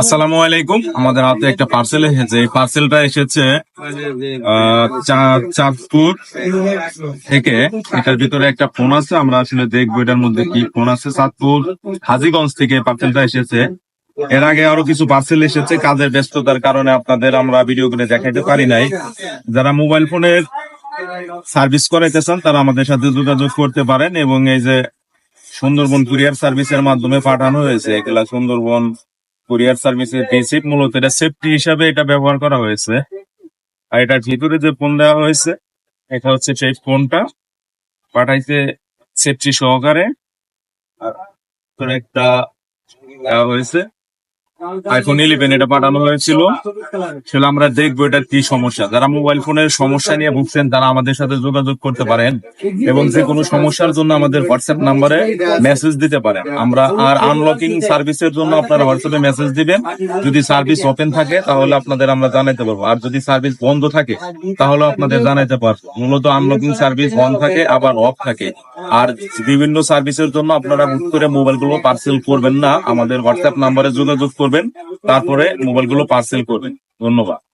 আসসালামু আলাইকুম আমাদের হাতে একটা পার্সেল এসেছে। এই পার্সেলটা এসেছে চাঁদপুর থেকে। এটার ভিতরে একটা ফোন আছে, আমরা আসলে দেখব এটার মধ্যে কি ফোন আছে। চাঁদপুর, হাজিগঞ্জ থেকে পার্সেলটা এসেছে। এর আগে আরও কিছু পার্সেল এসেছে, কাজের ব্যস্ততার কারণে আপনাদের আমরা ভিডিও করে দেখাইতে পারি নাই। যারা মোবাইল ফোনের সার্ভিস করাইতে চান, তারা আমাদের সাথে যোগাযোগ করতে পারেন এবং এই যে সুন্দরবন কুরিয়ার সার্ভিসের মাধ্যমে পাঠানো হয়েছে। এগুলা সুন্দরবন কুরিয়ার সার্ভিসের প্রিন্সিপ মূলত এটা সেফটি হিসাবে এটা ব্যবহার করা হয়েছে। আর এটার ভিতরে যে ফোন দেওয়া হয়েছে, এটা হচ্ছে সেই ফোনটা পাঠাইছে সেফটি সহকারে আর একটা দেওয়া হয়েছে। আইফোন ইলেভেন এটা পাঠানো হয়েছিল। সেটা আমরা দেখব এটার কি সমস্যা। যারা মোবাইল ফোনের সমস্যা নিয়ে ভুগছেন, তারা আমাদের সাথে যোগাযোগ করতে পারেন এবং যে কোনো সমস্যার জন্য আমাদের হোয়াটসঅ্যাপ নাম্বারে মেসেজ দিতে পারেন। আমরা আর আনলকিং সার্ভিসের জন্য আপনারা হোয়াটসঅ্যাপে মেসেজ দিবেন। যদি সার্ভিস ওপেন থাকে, তাহলে আপনাদের আমরা জানাইতে পারব। আর যদি সার্ভিস বন্ধ থাকে তাহলে আপনাদের জানাইতে পারব। মূলত আনলকিং সার্ভিস অন থাকে, আবার অফ থাকে। আর বিভিন্ন সার্ভিসের জন্য আপনারা হুট করে মোবাইলগুলো পার্সেল করবেন না। আমাদের হোয়াটসঅ্যাপ নাম্বারে যোগাযোগ করবেন তারপরে মোবাইলগুলো পার্সেল করবেন। ধন্যবাদ।